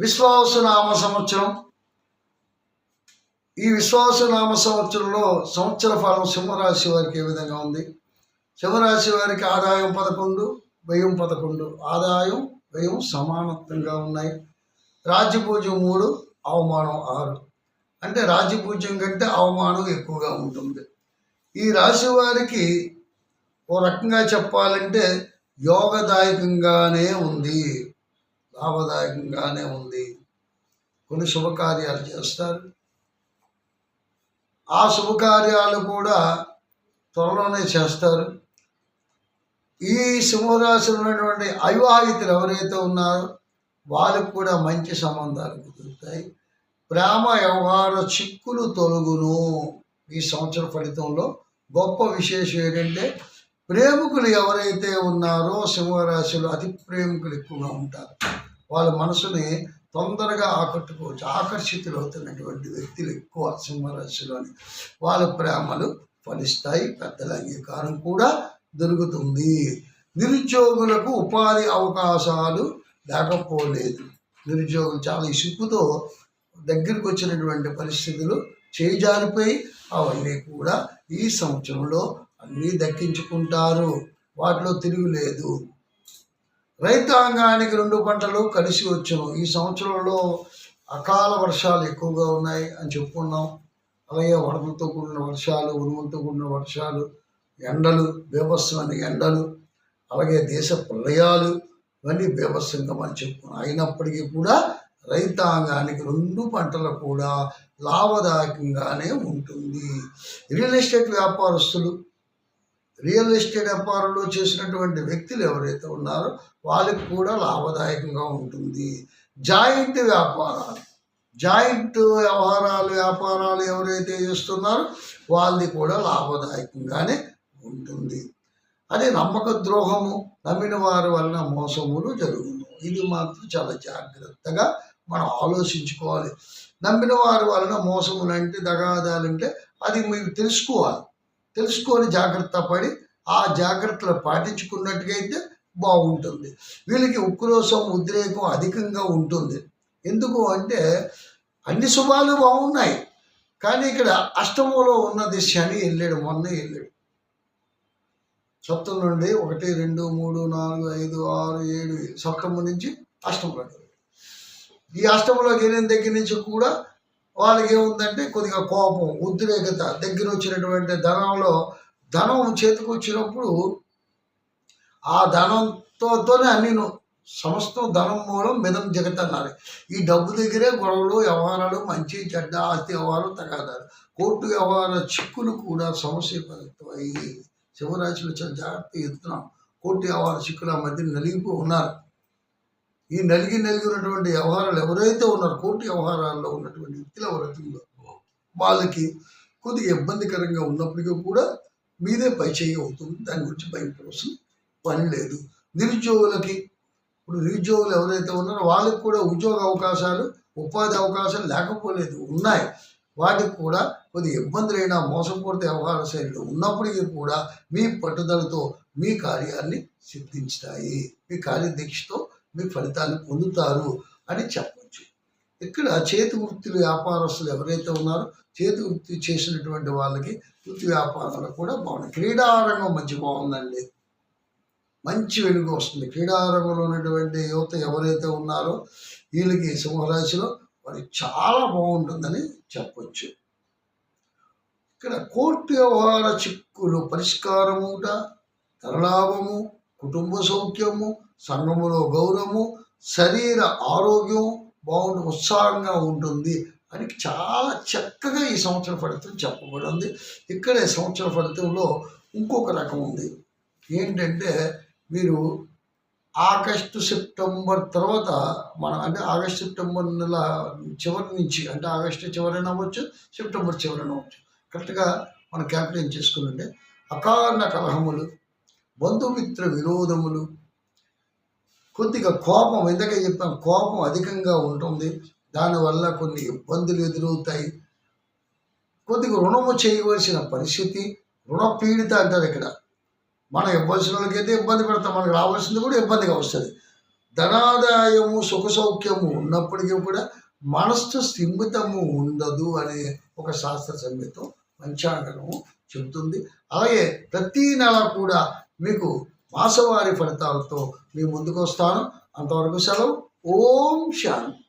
విశ్వాసనామ సంవత్సరం ఈ విశ్వాసనామ సంవత్సరంలో సంవత్సర ఫలం సింహరాశి వారికి ఏ విధంగా ఉంది? సింహరాశి వారికి ఆదాయం పదకొండు వ్యయం పదకొండు. ఆదాయం వ్యయం సమానత్వంగా ఉన్నాయి. రాజ్యపూజ్యం మూడు అవమానం ఆరు. అంటే రాజ్యపూజ్యం కంటే అవమానం ఎక్కువగా ఉంటుంది. ఈ రాశి వారికి ఓ రకంగా చెప్పాలంటే యోగదాయకంగానే ఉంది. లాభదాయకంగానే ఉంది. కొన్ని శుభకార్యాలు చేస్తారు. ఆ శుభకార్యాలు కూడా త్వరలోనే చేస్తారు. ఈ సింహరాశిలో ఉన్నటువంటి అవివాహితులు ఎవరైతే ఉన్నారో వాళ్ళకు కూడా మంచి సంబంధాలు కుదురుతాయి. ప్రేమ వ్యవహార చిక్కులు తొలగును. ఈ సంవత్సర ఫలితంలో గొప్ప విశేషం ఏంటంటే ప్రేమికులు ఎవరైతే ఉన్నారో సింహరాశిలో అతి ప్రేమికులు ఎక్కువగా ఉంటారు. వాళ్ళ మనసుని తొందరగా ఆకట్టుకోవచ్చు ఆకర్షితులు అవుతున్నటువంటి వ్యక్తులు ఎక్కువ సింహరాశిలోని వాళ్ళ ప్రేమలు ఫలిస్తాయి పెద్దల అంగీకారం కూడా దొరుకుతుంది. నిరుద్యోగులకు ఉపాధి అవకాశాలు లేకపోలేదు. నిరుద్యోగులు చాలా ఇసుకుతో దగ్గరికి వచ్చినటువంటి పరిస్థితులు చేజారిపోయి అవన్నీ కూడా ఈ సంవత్సరంలో అన్నీ దక్కించుకుంటారు. వాటిలో తిరుగులేదు రైతాంగానికి రెండు పంటలు కలిసి వచ్చును. ఈ సంవత్సరంలో అకాల వర్షాలు ఎక్కువగా ఉన్నాయి అని చెప్పుకున్నాం. అలాగే వరదలతో కూడిన వర్షాలు ఉరుములతో కూడిన వర్షాలు ఎండలు బీభత్సమైన ఎండలు అలాగే దేశ ప్రళయాలు ఇవన్నీ బీభత్సంగా మనం చెప్పుకున్నాం. అయినప్పటికీ కూడా రైతాంగానికి రెండు పంటలు కూడా లాభదాయకంగానే ఉంటుంది. రియల్ ఎస్టేట్ వ్యాపారస్తులు రియల్ ఎస్టేట్ వ్యాపారంలో చేసినటువంటి వ్యక్తులు ఎవరైతే ఉన్నారో వాళ్ళకి కూడా లాభదాయకంగా ఉంటుంది. జాయింట్ వ్యాపారాలు జాయింట్ వ్యవహారాలు వ్యాపారాలు ఎవరైతే చేస్తున్నారో వాళ్ళది కూడా లాభదాయకంగానే ఉంటుంది. అదే నమ్మక ద్రోహము నమ్మిన వారి వలన మోసములు జరుగును. ఇది మాత్రం చాలా జాగ్రత్తగా మనం ఆలోచించుకోవాలి. నమ్మిన వారి వలన మోసములు అంటే దగాదాలంటే అది మీరు తెలుసుకోవాలి. తెలుసుకొని జాగ్రత్త పడి ఆ జాగ్రత్తలు పాటించుకున్నట్టుగైతే బాగుంటుంది. వీళ్ళకి ఉక్రోషం ఉద్రేకం అధికంగా ఉంటుంది. ఎందుకు అంటే అన్ని శుభాలు బాగున్నాయి. కానీ ఇక్కడ అష్టమంలో ఉన్నది శని వెళ్ళాడు మొన్న వెళ్ళాడు. సప్తం నుండి ఒకటి రెండు మూడు నాలుగు ఐదు ఆరు ఏడు సప్తము నుంచి అష్టంలోకి ఈ అష్టంలోకి వెళ్ళిన దగ్గర నుంచి కూడా వాళ్ళకి ఏముందంటే కొద్దిగా కోపం ఉద్రేకత దగ్గర వచ్చినటువంటి ధనంలో ధనం చేతికి వచ్చినప్పుడు ఆ ధనంతోనే అన్ని సమస్తం ధనం మూలం మిదం జగత్ అన్నారు. ఈ డబ్బు దగ్గరే గొడవలు వ్యవహారాలు మంచి చెడ్డ ఆస్తి వ్యవహారం తగాదాలు. కోర్టు వ్యవహార చిక్కులు కూడా సమస్య అయ్యి శివరాశిలో చాలా జాగ్రత్త ఎత్తున్నాం కోర్టు వ్యవహార చిక్కులు ఆ మధ్య నలిగిపో ఉన్నారు. ఈ నలిగి నలిగి ఉన్నటువంటి వ్యవహారాలు ఎవరైతే ఉన్నారో కోర్టు వ్యవహారాల్లో ఉన్నటువంటి వ్యక్తులు ఎవరైతే ఉన్నారో వాళ్ళకి కొద్దిగా ఇబ్బందికరంగా ఉన్నప్పటికీ కూడా మీదే పై చేయి అవుతుంది. దాని గురించి భయపడవలసిన పని లేదు. నిరుద్యోగులకి ఇప్పుడు నిరుద్యోగులు ఎవరైతే ఉన్నారో వాళ్ళకి కూడా ఉద్యోగ అవకాశాలు ఉపాధి అవకాశాలు లేకపోలేదు ఉన్నాయి. వాటికి కూడా కొద్ది ఇబ్బందులైన మోసపూరిత వ్యవహార శైలిలో ఉన్నప్పటికీ కూడా మీ పట్టుదలతో మీ కార్యాన్ని సిద్ధించుతాయి. మీ కార్యదీక్షతో మీ ఫలితాన్ని పొందుతారు అని చెప్పచ్చు. ఇక్కడ చేతి వృత్తులు వ్యాపారస్తులు ఎవరైతే ఉన్నారో చేతి వృత్తి చేసినటువంటి వాళ్ళకి వృత్తి వ్యాపారాలు కూడా బాగున్నాయి. క్రీడారంగం మంచి బాగుందండి. మంచి వెలుగు వస్తుంది. క్రీడారంగంలో ఉన్నటువంటి యువత ఎవరైతే ఉన్నారో వీళ్ళకి సింహరాశిలో మరి చాలా బాగుంటుందని చెప్పొచ్చు. ఇక్కడ కోర్టు వ్యవహార చిక్కులు పరిష్కారముట తరలాభము కుటుంబ సౌఖ్యము సంఘములో గౌరవము శరీర ఆరోగ్యం బాగుంటు ఉత్సాహంగా ఉంటుంది అని చాలా చక్కగా ఈ సంవత్సర ఫలితం చెప్పబడింది. ఇక్కడ ఇక్కడే సంవత్సర ఫలితంలో ఇంకొక రకం ఉంది. ఏంటంటే మీరు ఆగస్టు సెప్టెంబర్ తర్వాత మనం అంటే ఆగస్ట్ సెప్టెంబర్ నెల చివరి నుంచి అంటే ఆగస్టు చివరైనా అవ్వచ్చు సెప్టెంబర్ చివరైనా అవ్వచ్చు. కరెక్ట్గా మనం క్యాపిటైన్ చేసుకున్నట్టే. అకారణ కలహములు బంధుమిత్ర విరోధములు కొద్దిగా కోపం ఇందాక చెప్పాం కోపం అధికంగా ఉంటుంది. దానివల్ల కొన్ని ఇబ్బందులు ఎదురవుతాయి. కొద్దిగా రుణము చేయవలసిన పరిస్థితి రుణపీడిత అంటారు ఇక్కడ. మనం ఇవ్వాల్సిన వాళ్ళకైతే ఇబ్బంది పెడతాం మనకు రావాల్సింది కూడా ఇబ్బందిగా వస్తుంది. ధనాదాయము సుఖ సౌఖ్యము ఉన్నప్పటికీ కూడా మనస్సు స్థిమితము ఉండదు అనే ఒక శాస్త్ర సంగీతం పంచాంగము చెబుతుంది. అలాగే ప్రతి నెల కూడా మీకు మాసవారి ఫలితాలతో మీ ముందుకు వస్తాను అంతవరకు సెలవు. ఓం శాంతి.